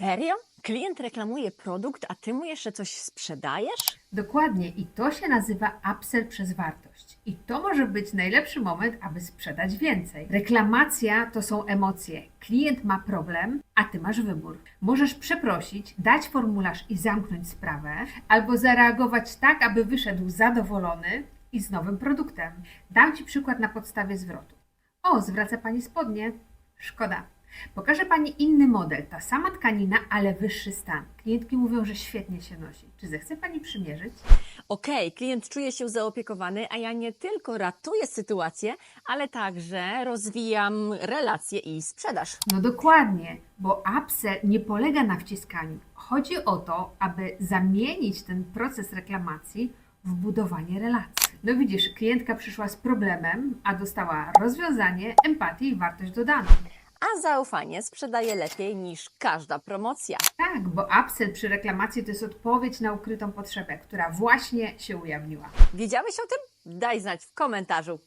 Serio? Klient reklamuje produkt, a ty mu jeszcze coś sprzedajesz? Dokładnie i to się nazywa upsell przez wartość. I to może być najlepszy moment, aby sprzedać więcej. Reklamacja to są emocje. Klient ma problem, a ty masz wybór. Możesz przeprosić, dać formularz i zamknąć sprawę, albo zareagować tak, aby wyszedł zadowolony i z nowym produktem. Dam ci przykład na podstawie zwrotu. O, zwraca pani spodnie? Szkoda. Pokażę Pani inny model, ta sama tkanina, ale wyższy stan. Klientki mówią, że świetnie się nosi. Czy zechce Pani przymierzyć? Okej, klient czuje się zaopiekowany, a ja nie tylko ratuję sytuację, ale także rozwijam relacje i sprzedaż. No dokładnie, bo upsell nie polega na wciskaniu. Chodzi o to, aby zamienić ten proces reklamacji w budowanie relacji. No widzisz, klientka przyszła z problemem, a dostała rozwiązanie, empatię i wartość dodaną. A zaufanie sprzedaje lepiej niż każda promocja. Tak, bo upsell przy reklamacji to jest odpowiedź na ukrytą potrzebę, która właśnie się ujawniła. Wiedziałeś o tym? Daj znać w komentarzu.